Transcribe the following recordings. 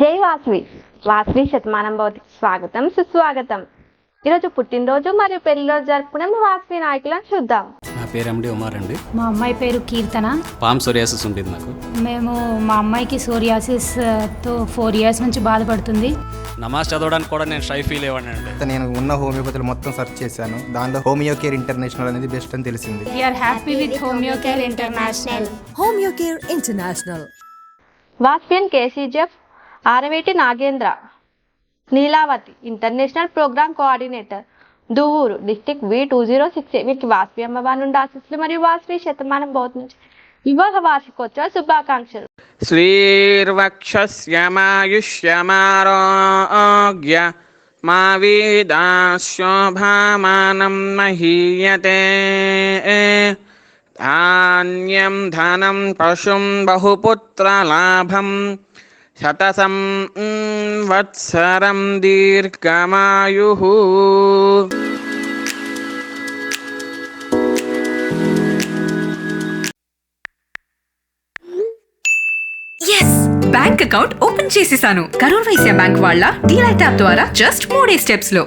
జై వాస్వి. వాస్వి శతమానం భవతికి స్వాగతం సుస్వాగతం. ఈరోజు పుట్టినరోజు మరియు పెళ్ళి రోజు జరుపుకునే మా వాస్వి నాయకులను చూద్దాం. నా పేరు ఎండి ఉమార్ అండి. మా అమ్మాయి పేరు కీర్తన. పామ్ సోరియాసిస్ ఉండేది నాకు మేము మా అమ్మాయికి సోరియాసిస్తో ఫోర్ ఇయర్స్ నుంచి బాధపడుతుంది. నమాజ్ చదవడానికి కూడా నేను షై ఫీల్ అయ్యాను అండి. నేను ఉన్న హోమియోపతిలో మొత్తం సెర్చ్ చేశాను. దానిలో హోమియో కేర్ ఇంటర్నేషనల్ అనేది బెస్ట్ అని తెలిసింది. We are happy with homeo care international. Homeocare International. వాస్పియన్ కేసీజెఫ్ Araveti Nagendra Neelavathi international program coordinator Duvvuru district V two zero six వీటికి వాస్వి అమ్మవారి నుండి ఆశిస్సులు మరియు వాస్వి శతమానం బోధ నుంచి. వివాహ వార్షికోత్సవ శుభాకాంక్షలు. శ్రీర్వక్షమాయుష్యమారోగ్య మా వీదాశోభామానం మహీయతే. ధాన్యం ధనం పశుం బహుపుత్రలాభం శతసం వత్సరం దీర్ఘమాయు. బ్యాంక్ అకౌంట్ ఓపెన్ చేసేసాను. కరూర్ వైశ్య బ్యాంక్ వాళ్ళ డీలైట్ యాప్ ద్వారా జస్ట్ మూడే స్టెప్స్లో.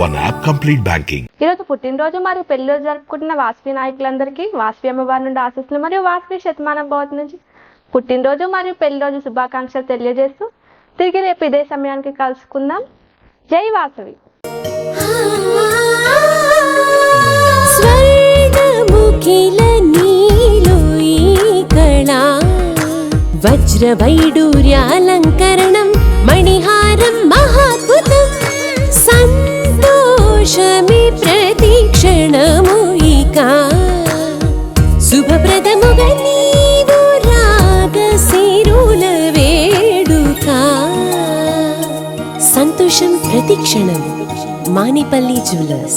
One app complete banking ఈరోజు పుట్టినరోజు మరియు పెళ్ళి రోజు జరుపుకుంటున్న వాస్వి నాయకులందరికీ వాస్వి అమ్మవారి నుండి ఆశీస్సులు మరియు వాస్వి శతమానం భవతి నుంచి పుట్టినరోజు మరియు పెళ్ళి రోజు శుభాకాంక్షలు తెలియజేస్తూ తిరిగి రేపు ఇదే సమయానికి కలుసుకుందాం. జై వాసవి. స్వర్ణముఖిల నీలో సంతోషం ప్రతిక్షణం మానిపల్లి జ్యువెలర్స్.